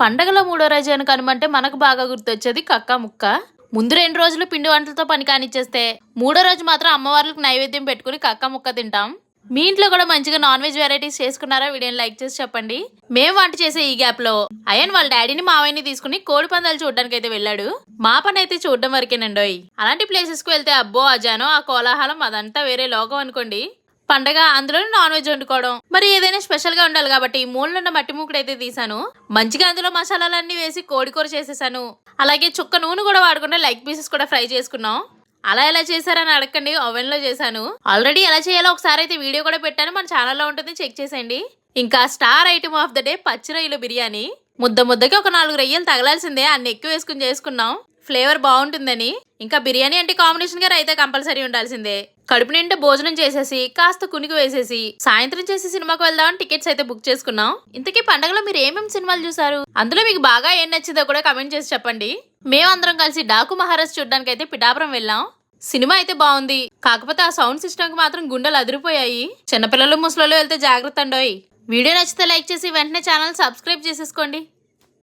పండగల మూడో రోజు అని కనుమంటే మనకు బాగా గుర్తొచ్చేది కక్క ముక్క. ముందు రెండు రోజులు పిండి వంటలతో పని కానిచ్చేస్తే మూడో రోజు మాత్రం అమ్మవార్లకు నైవేద్యం పెట్టుకుని కక్క ముక్క తింటాం. మీ ఇంట్లో కూడా మంచిగా నాన్ వెజ్ వెరైటీస్ చేసుకున్నారా వీడియోని లైక్ చేసి చెప్పండి. మేము వంట చేసే ఈ గ్యాప్లో అయన్ వాళ్ళ డాడీని మావయ్యని తీసుకుని కోడి పందాలు చూడడానికి అయితే వెళ్ళాడు. మా పని అయితే చూడడం వరకేనండోయ్. అలాంటి ప్లేసెస్కు వెళ్తే అబ్బో అజానో ఆ కోలాహలం అదంతా వేరే లోకం అనుకోండి. పండగ అందులో నాన్ వెజ్ వండుకోవడం. మరి ఏదైనా స్పెషల్గా ఉండాలి కాబట్టి మూలనున్న మట్టి మూకుడు అయితే తీసాను మంచిగా అందులో మసాలాలన్నీ వేసి కోడి కూర చేసేసాను. అలాగే చుక్క నూనె కూడా వాడకుండా లెగ్ పీసెస్ కూడా ఫ్రై చేసుకున్నాం. అలా ఎలా చేశారని అడగండి ఓవెన్లో చేశాను. ఆల్రెడీ ఎలా చేయాలో ఒకసారి అయితే వీడియో కూడా పెట్టాను. మన ఛానల్లో ఉంటుంది చెక్ చేసేయండి. ఇంకా star item of the day పచ్చి రొయ్యలు బిర్యానీ. ముద్ద ముద్దకి ఒక నాలుగు రొయ్యలు తగలాల్సిందే అన్ని ఎక్కువ వేసుకుని చేసుకున్నాం. ఫ్లేవర్ బాగుంటుందని. ఇంకా బిర్యానీ అంటే కాంబినేషన్గా అయితే కంపల్సరీ ఉండాల్సిందే. కడుపు నిండా భోజనం చేసేసి కాస్త కునికి వేసేసి సాయంత్రం చేసి సినిమాకి వెళ్దామని టికెట్స్ అయితే బుక్ చేసుకున్నాం. ఇంతకీ పండగలో మీరు ఏమేమి సినిమాలు చూసారు అందులో మీకు బాగా ఏం నచ్చిందో కూడా కమెంట్ చేసి చెప్పండి. మేమందరం కలిసి డాకు మహారాజ్ చూడడానికి అయితే పిఠాపురం వెళ్ళాం. సినిమా అయితే బాగుంది. కాకపోతే ఆ సౌండ్ సిస్టమ్కి మాత్రం గుండెలు అదిరిపోయాయి. చిన్నపిల్లలు ముసలోళ్ళు వెళ్తే జాగ్రత్త అండోయ్ వీడియో నచ్చితే లైక్ చేసి వెంటనే ఛానల్ సబ్స్క్రైబ్ చేసేసుకోండి.